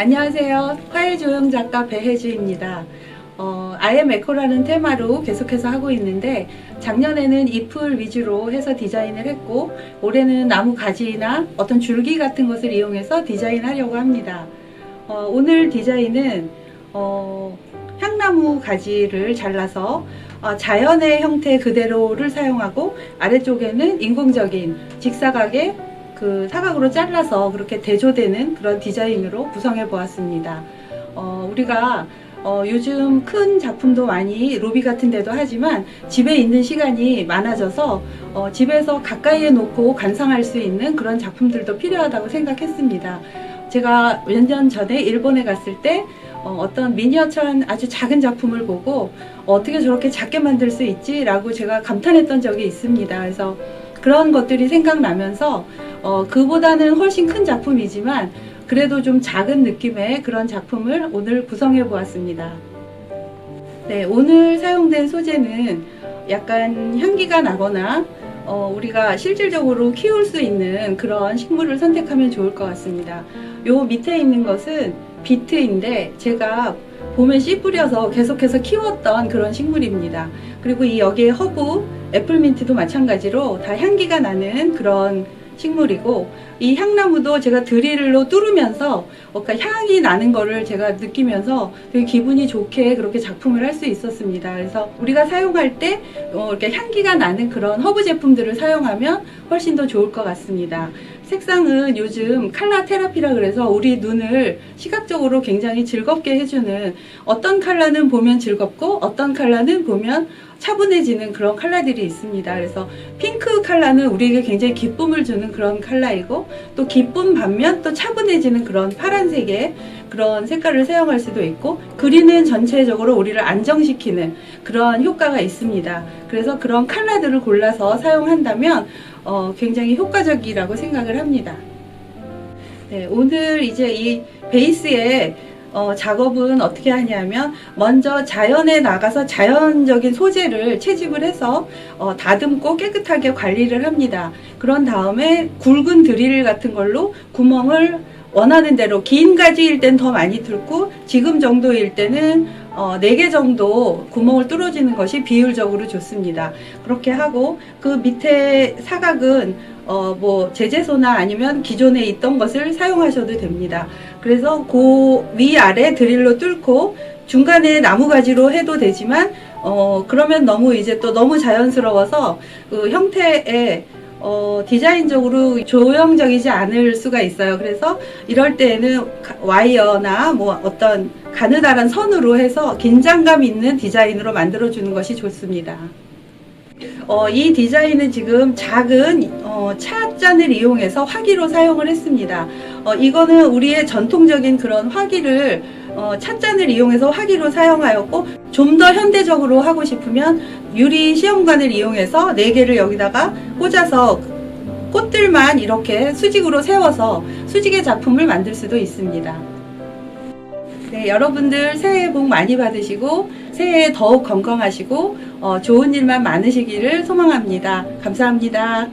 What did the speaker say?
안녕하세요. 화해 조형 작가 배혜주입니다. 어, 아이엠 에코라는 테마로 계속해서 하고 있는데 작년에는 잎을 위주로 해서 디자인을 했고 올해는 나무 가지나 어떤 줄기 같은 것을 이용해서 디자인하려고 합니다. 어, 오늘 디자인은 어, 향나무 가지를 잘라서 어, 자연의 형태 그대로를 사용하고 아래쪽에는 인공적인 직사각의 그 사각으로 잘라서 그렇게 대조되는 그런 디자인으로 구성해 보았습니다. 어, 우리가 어, 요즘 큰 작품도 많이 로비 같은 데도 하지만 집에 있는 시간이 많아져서 어, 집에서 가까이에 놓고 관상할 수 있는 그런 작품들도 필요하다고 생각했습니다. 제가 몇 년 전에 일본에 갔을 때 어, 떤 미니어처한 아주 작은 작품을 보고 어 떻게 저렇게 작게 만들 수 있지라고 제가 감탄했던 적이 있습니다. 그래서 그런 것들이 생각나면서 어, 그보다는 훨씬 큰 작품이지만 그래도 좀 작은 느낌의 그런 작품을 오늘 구성해 보았습니다. 네, 오늘 사용된 소재는 약간 향기가 나거나 어, 우리가 실질적으로 키울 수 있는 그런 식물을 선택하면 좋을 것 같습니다. 요 밑에 있는 것은 비트인데 제가 봄에 씨 뿌려서 계속해서 키웠던 그런 식물입니다. 그리고 이 여기에 허브, 애플민트도 마찬가지로 다 향기가 나는 그런 식물이고 이 향나무도 제가 드릴로 뚫으면서 뭔가 향이 나는 거를 제가 느끼면서 되게 기분이 좋게 그렇게 작품을 할 수 있었습니다. 그래서 우리가 사용할 때 어, 이렇게 향기가 나는 그런 허브 제품들을 사용하면 훨씬 더 좋을 것 같습니다. 색상은 요즘 칼라 테라피라 그래서 우리 눈을 시각적으로 굉장히 즐겁게 해주는 어떤 컬러는 보면 즐겁고 어떤 컬러는 보면 차분해지는 그런 컬러들이 있습니다. 그래서 핑크 컬러는 우리에게 굉장히 기쁨을 주는 그런 컬러이고 또 기쁨 반면 또 차분해지는 그런 파란색의 그런 색깔을 사용할 수도 있고 그린은 전체적으로 우리를 안정시키는 그런 효과가 있습니다. 그래서 그런 컬러들을 골라서 사용한다면 어, 굉장히 효과적이라고 생각을 합니다. 네, 오늘 이제 이 베이스에 어, 작업은 어떻게 하냐면 먼저 자연에 나가서 자연적인 소재를 채집을 해서 어, 다듬고 깨끗하게 관리를 합니다. 그런 다음에 굵은 드릴 같은 걸로 구멍을 원하는 대로 긴 가지일 땐 더 많이 뚫고 지금 정도일 때는 어, 4개 정도 구멍을 뚫어주는 것이 비율적으로 좋습니다. 그렇게 하고 그 밑에 사각은 어, 뭐 제재소나 아니면 기존에 있던 것을 사용하셔도 됩니다. 그래서 그 위아래 드릴로 뚫고 중간에 나무 가지로 해도 되지만 어, 그러면 너무 이제 또 너무 자연스러워서 그 형태에 어, 디자인적으로 조형적이지 않을 수가 있어요. 그래서 이럴 때에는 가- 와이어나 뭐 어떤 가느다란 선으로 해서 긴장감 있는 디자인으로 만들어주는 것이 좋습니다. 어, 이 디자인은 지금 작은 어, 찻잔을 이용해서 화기로 사용을 했습니다. 어, 이거는 우리의 전통적인 그런 화기를 어, 찻잔을 이용해서 화기로 사용하였고 좀 더 현대적으로 하고 싶으면 유리 시험관을 이용해서 네 개를 여기다가 꽂아서 꽃들만 이렇게 수직으로 세워서 수직의 작품을 만들 수도 있습니다. 네, 여러분들 새해 복 많이 받으시고 새해에 더욱 건강하시고 어, 좋은 일만 많으시기를 소망합니다. 감사합니다.